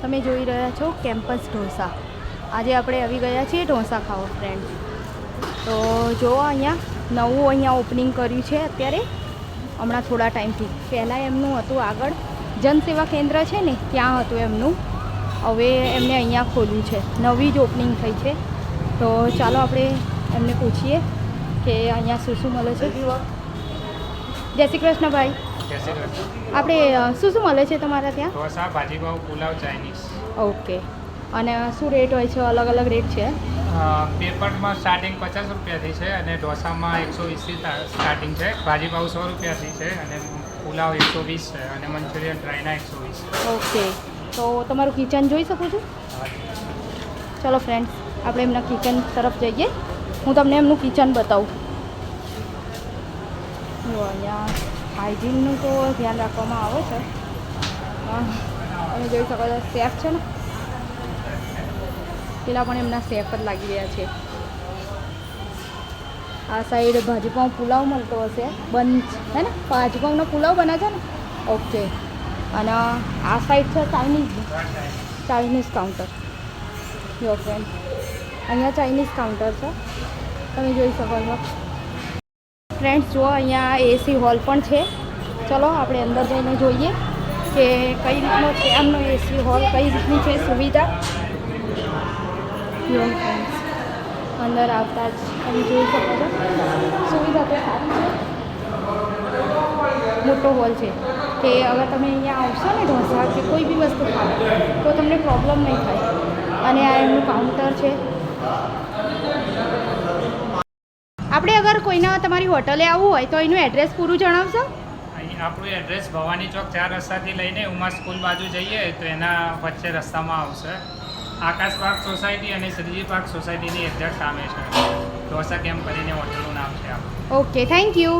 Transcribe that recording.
તમે જોઈ રહ્યા છો કેમ્પસ ઢોસા. આજે આપણે આવી ગયા છીએ ઢોસા ખાવા ફ્રેન્ડ તો જો અહીંયા નવું અહીંયા ઓપનિંગ કર્યું છે અત્યારે. હમણાં થોડા ટાઈમથી. પહેલાં એમનું હતું આગળ. જનસેવા કેન્દ્ર છે ને, ત્યાં હતું એમનું. હવે એમને અહીંયા ખોલ્યું છે. નવી જ ઓપનિંગ થઈ છે. તો ચાલો આપણે એમને પૂછીએ કે અહીંયા શું શું મળે છે. જય શ્રી કૃષ્ણ ભાઈ. આપણે શું શું મળે છે તમારા ત્યાં? ઢોસા ભાજીપાવ પુલાવ ચાઇનીઝ. ઓકે. અને શું રેટ હોય છે? અલગ અલગ રેટ છે? પેપરમાં સ્ટાર્ટિંગ પચાસ રૂપિયાથી છે અને ઢોસામાં એકસો વીસથી સ્ટાર્ટિંગ છે. ભાજીપાવ સો રૂપિયાથી છે અને પુલાવ એકસો વીસ છે અને મંચુરિયન ડ્રાયના એકસો વીસ ઓકે. તો તમારું કિચન જોઈ શકું છું? ચલો ફ્રેન્ડ્સ આપણે એમના કિચન તરફ જઈએ. હું તમને એમનું કિચન બતાવું. અહીંયા. હાઇજીનનું તો ધ્યાન રાખવામાં આવે છે. તમે જોઈ શકો છો, સેફ છે ને? પેલા પણ એમના સેફ જ લાગી રહ્યા છે. આ સાઈડ ભાજીપાઉં પુલાવ મળતો હશે. બંધ હે ને? ભાજીપાઉંનો પુલાવ બને છે ને? ઓકે. અને આ સાઈડ છે Chinese. Chinese counter. Your friend અહીંયા ચાઇનીઝ કાઉન્ટર છે. તમે જોઈ શકો છો. ફ્રેન્ડ્સ, જો અહીંયા એસી હોલ પણ છે. ચલો, આપણે અંદર જઈને જોઈએ કે કઈ રીતનો છે, એમનો એસી હોલ, કઈ રીતની છે સુવિધા. અંદર આવતા જ તમે જોઈ શકો છો. સુવિધા તો સારી છે. મોટો હોલ છે. કે અગર તમે અહીંયા આવશો ને ઢોસા કે કોઈ બી વસ્તુ ખાવ, તો તમને પ્રોબ્લેમ નહીં થાય. અને આ એમનું કાઉન્ટર છે. આપણે અગર કોઈના તમારી હોટલે આવવું હોય તો એનું એડ્રેસ પૂરું જણાવશો? આપણું એડ્રેસ ભવાની ચોક ચાર રસ્તાથી લઈને ઉમા સ્કૂલ બાજુ જઈએ તો એના વચ્ચે રસ્તામાં આવશે. આકાશ પાર્ક સોસાયટી અને શ્રીજી પાર્ક સોસાયટીની એક્ઝેક્ટ સામે છે. ઢોસા કેમ્પ કરીને હોટલનું નામ છે ઓકે થેન્ક યુ.